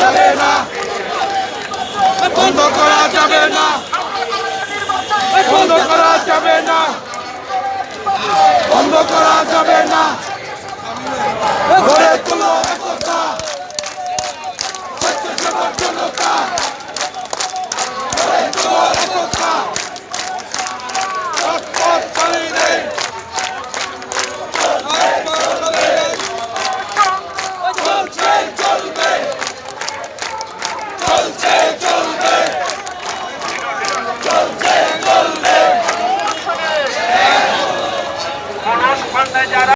যাবে না। বন্ধ করা যাবে না। বন্ধ করা যাবে না। বন্ধ করা যাবে না। ঠান্ডায় যারা